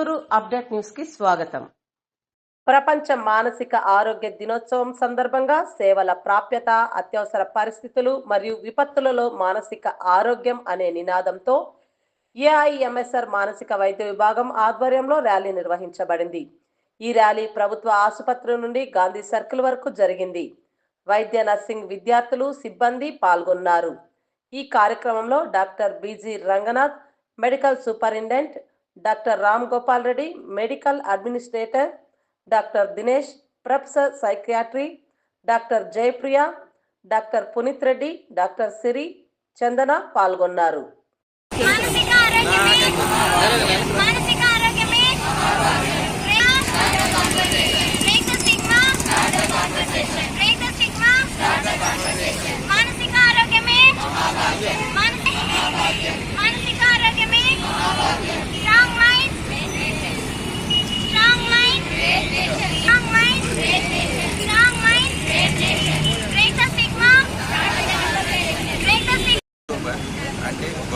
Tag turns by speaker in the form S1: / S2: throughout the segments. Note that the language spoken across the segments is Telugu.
S1: చిత్తూరు అప్డేట్ న్యూస్కి స్వాగతం. ప్రపంచ మానసిక ఆరోగ్య దినోత్సవం సందర్భంగా సేవల ప్రాప్యత అత్యవసర పరిస్థితులు మరియు విపత్తులలో మానసిక ఆరోగ్యం అనే నినాదంతో ఏఐఎంఎస్ఆర్ మానసిక వైద్య విభాగం ఆధ్వర్యంలో ర్యాలీ నిర్వహించబడింది. ఈ ర్యాలీ ప్రభుత్వ ఆసుపత్రి నుండి గాంధీ సర్కిల్ వరకు జరిగింది. వైద్య నర్సింగ్ విద్యార్థులు సిబ్బంది పాల్గొన్నారు. ఈ కార్యక్రమంలో doctor BG Ranganath medical superintendent doctor Ram Gopal Reddy medical administrator doctor Dinesh professor psychiatry doctor Jayapriya doctor Puneeth Reddy doctor Siri Chandana పాల్గొన్నారు.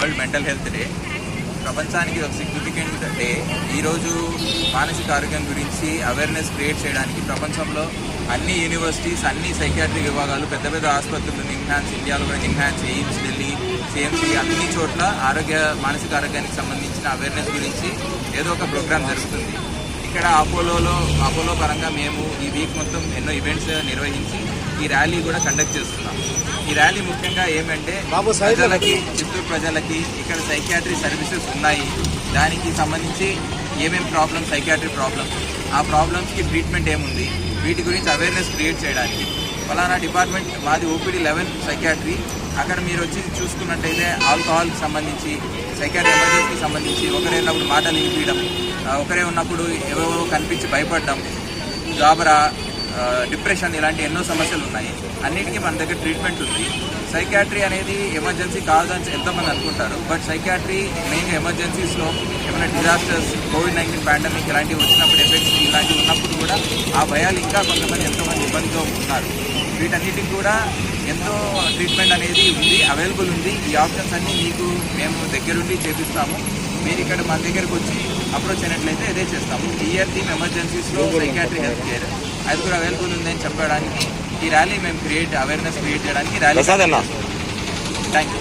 S2: World mental health day. ప్రపంచానికి ఒక సిగ్నిఫికెంట్ డే. ఈరోజు మానసిక ఆరోగ్యం గురించి అవేర్నెస్ క్రియేట్ చేయడానికి ప్రపంచంలో అన్ని యూనివర్సిటీస్ అన్ని సైకాట్రీ విభాగాలు పెద్ద పెద్ద ఆసుపత్రులు నిమ్హాన్స్ ఇండియాలో కూడా నిమ్హాన్స్ ఎయిమ్స్ ఢిల్లీ సిఎంసి అన్ని చోట్ల ఆరోగ్య మానసిక ఆరోగ్యానికి సంబంధించిన అవేర్నెస్ గురించి ఏదో ఒక ప్రోగ్రామ్ జరుగుతుంది. ఇక్కడ అపోలోలో అపోలో పరంగా మేము ఈ వీక్ మొత్తం ఎన్నో ఈవెంట్స్ నిర్వహించి ఈ ర్యాలీ కూడా కండక్ట్ చేస్తున్నాం. ఈ ర్యాలీ ముఖ్యంగా ఏమంటే ప్రజలకి చిత్తూరు ప్రజలకి ఇక్కడ సైకాట్రీ సర్వీసెస్ ఉన్నాయి. దానికి సంబంధించి ఏమేం ప్రాబ్లమ్స్ సైకాట్రీ ప్రాబ్లమ్స్? ఆ ప్రాబ్లమ్స్కి ట్రీట్మెంట్ ఏముంది? వీటి గురించి అవేర్నెస్ క్రియేట్ చేయడానికి. ఫలానా డిపార్ట్మెంట్ మాది ఓపీడీ లెవెన్ సైకాట్రీ అక్కడ మీరు వచ్చి చూసుకున్నట్టయితే ఆల్కహాల్కి సంబంధించి సైకాట్రీ ఎమర్జెన్సీకి సంబంధించి ఒకరే ఉన్నప్పుడు మాటలు వినిపించడం ఒకరే ఉన్నప్పుడు ఎవరెవరో కనిపించి భయపడడం గాబరా ఆ, డిప్రెషన్ ఇలాంటి ఎన్నో సమస్యలు ఉన్నాయి. అన్నిటికీ మన దగ్గర ట్రీట్మెంట్ ఉంది. సైకాట్రీ అనేది ఎమర్జెన్సీ కాదని ఎంతోమంది అనుకుంటారు బట్ సైకాట్రీ మెయిన్గా ఎమర్జెన్సీస్లో ఏమైనా డిజాస్టర్స్ కోవిడ్ నైన్టీన్ పాండమిక్ ఇలాంటివి వచ్చినప్పుడు ఎఫెక్ట్స్ ఇలాంటివి ఉన్నప్పుడు కూడా ఆ భయాలు ఇంకా కొంతమంది ఎంతోమంది ఇబ్బందితో ఉన్నారు. వీటన్నిటికి కూడా ఎంతో ట్రీట్మెంట్ అనేది ఉంది అవైలబుల్ ఉంది. ఈ ఆప్షన్స్ అన్నీ మీకు మేము దగ్గరుండి చేపిస్తాము. మీరు ఇక్కడ మన దగ్గరకు వచ్చి అప్రోచ్ అయినట్లయితే ఇదే చేస్తాము. ఇయర్ టీమ్ ఎమర్జెన్సీస్లో సైకాట్రీ హెల్త్ కేర్ అది కూడా అవైలబుల్ ఉందని చెప్పడానికి ఈ ర్యాలీ మేము క్రియేట్ అవేర్నెస్ క్రియేట్ చేయడానికి ర్యాలీ థ్యాంక్ యూ